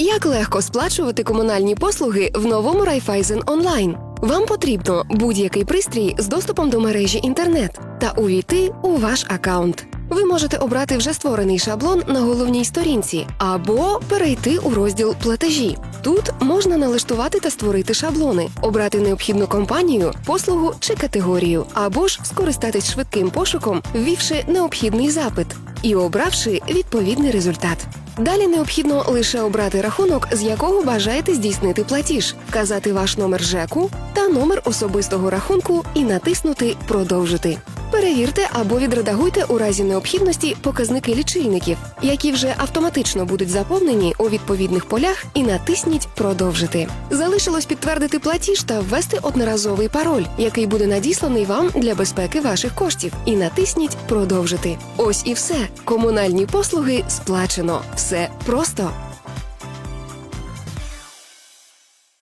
Як легко сплачувати комунальні послуги в новому Райфайзен онлайн? Вам потрібно будь-який пристрій з доступом до мережі інтернет та увійти у ваш аккаунт. Ви можете обрати вже створений шаблон на головній сторінці або перейти у розділ платежі. Тут можна налаштувати та створити шаблони, обрати необхідну компанію, послугу чи категорію, або ж скористатись швидким пошуком, ввівши необхідний запит і обравши відповідний результат. Далі необхідно лише обрати рахунок, з якого бажаєте здійснити платіж, вказати ваш номер ЖЕКу та номер особистого рахунку і натиснути Продовжити. Перевірте або відредагуйте у разі необхідності показники лічильників, які вже автоматично будуть заповнені у відповідних полях, і натисніть Продовжити. Залишилось підтвердити платіж та ввести одноразовий пароль, який буде надісланий вам для безпеки ваших коштів. І натисніть Продовжити. Ось і все. Комунальні послуги сплачено. Все просто.